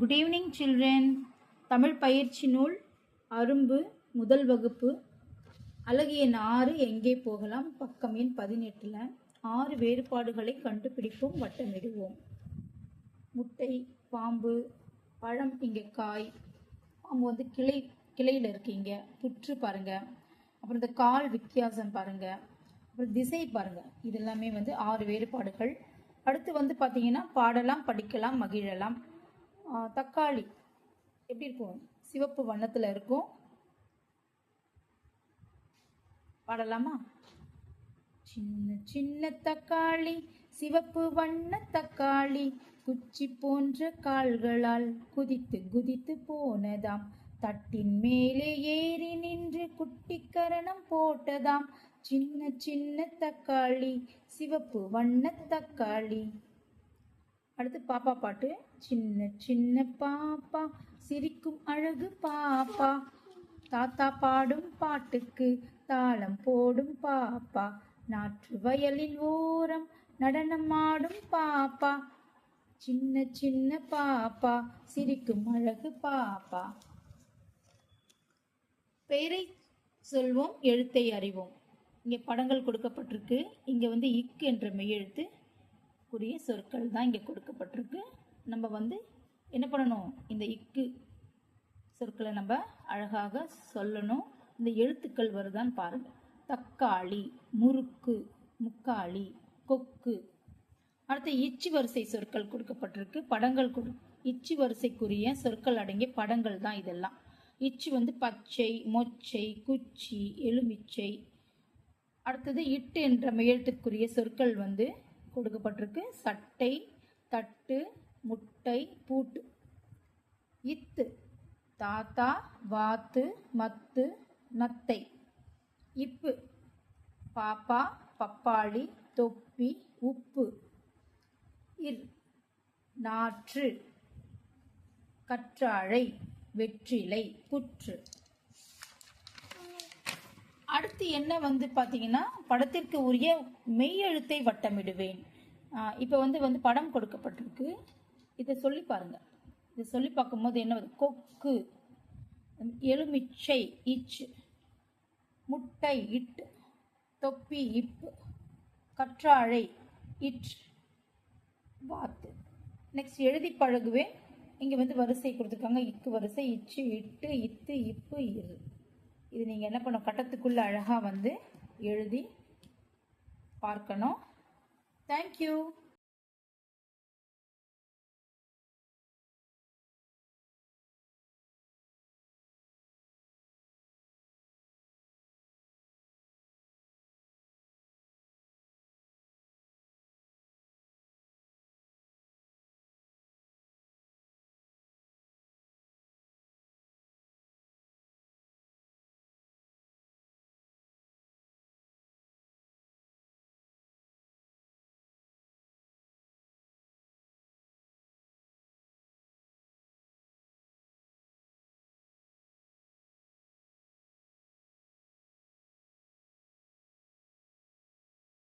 Good evening children Tamil பயிற்சி நூல் அரும்பு முதல் வகுப்பு. அழகிய ஆறு எங்கே போகலாம்? பக்கம் எண் பதினெட்டில். ஆறு வேறுபாடுகளை கண்டுபிடிப்போம் வட்டமிடுவோம். முட்டை பாம்பு பழம் இங்கே காய். பாம்பு வந்து கிளை கிளையில் இருக்கீங்க. புற்று பாருங்கள் அப்புறம் இந்த கால் வித்தியாசம் பாருங்கள் அப்புறம் திசை பாருங்கள் இதெல்லாமே வந்து ஆறு வேறுபாடுகள். அடுத்து வந்து பார்த்தீங்கன்னா பாடலாம் படிக்கலாம் மகிழலாம். தக்காளி. எப்படி இருக்கும்? சிவப்பு வண்ணத்தில் இருக்கும். பாடலாமா? சின்ன சின்ன தக்காளி சிவப்பு வண்ண தக்காளி குச்சி போன்ற கால்களால் குதித்து குதித்து போனதாம். தட்டின் மேலே ஏறி நின்று குட்டிக்கரணம் போட்டதாம். சின்ன சின்ன தக்காளி சிவப்பு வண்ண தக்காளி. அடுத்து பாப்பா பாட்டு. சின்ன சின்ன பாப்பா சிரிக்கும் அழகு பாப்பா. தாத்தா பாடும் பாட்டுக்கு தாளம் போடும் பாப்பா. நாற்று வயலின் ஓரம் நடனம் ஆடும் பாப்பா. சின்ன சின்ன பாப்பா சிரிக்கும் அழகு பாப்பா. பெயரை சொல்வோம் எழுத்தை அறிவோம். இங்கே படங்கள் கொடுக்கப்பட்டிருக்கு. இங்கே வந்து இக்கு என்ற மெய்யெழுத்து உரிய சொற்கள் தான் இங்கே கொடுக்கப்பட்டிருக்கு. நம்ம வந்து என்ன பண்ணணும்? இந்த இக்கு சொற்களை நம்ம அழகாக சொல்லணும். இந்த எழுத்துக்கள் வருதான்னு பாருங்கள் தக்காளி முறுக்கு முக்காளி கொக்கு. அடுத்து இச்சு வரிசை சொற்கள் கொடுக்கப்பட்டிருக்கு. படங்கள் கொடு இச்சு வரிசைக்குரிய சொற்கள் அடங்கிய படங்கள் தான் இதெல்லாம். இச்சு வந்து பச்சை மொச்சை குச்சி எலுமிச்சை. அடுத்தது இட்டு என்ற மெய்யெழுத்துக்குரிய சொற்கள் வந்து கொடுக்கப்பட்டிருக்கு. சட்டை தட்டு முட்டை பூட்டு. இத்து தாத்தா வாத்து மத்து நத்தை. இப்பு பாப்பா பப்பாளி தொப்பி உப்பு. இர் நாற்று. கற்றாழை வெற்றிலை புற்று. அடுத்து என்ன வந்து பார்த்தீங்கன்னா படத்திற்கு உரிய மெய்யெழுத்தை வட்டமிடுவேன். இப்போ வந்து வந்து படம் கொடுக்கப்பட்டிருக்கு. இதை சொல்லி பாருங்கள் இதை சொல்லி பார்க்கும்போது என்ன வருது? கொக்கு எலுமிச்சை இச்சு முட்டை இட்டு தொப்பி இப்பு கற்றாழை இட் வாத்து. நெக்ஸ்ட் எழுதி பழகுவேன். இங்கே வந்து வரிசை கொடுத்துருக்காங்க. இக்கு வரிசை இச்சு இட்டு இத்து இப்பு இரு. இது நீங்கள் என்ன பண்ணணும்? கட்டத்துக்குள்ளே அழகாக வந்து எழுதி பார்க்கணும். Thank you.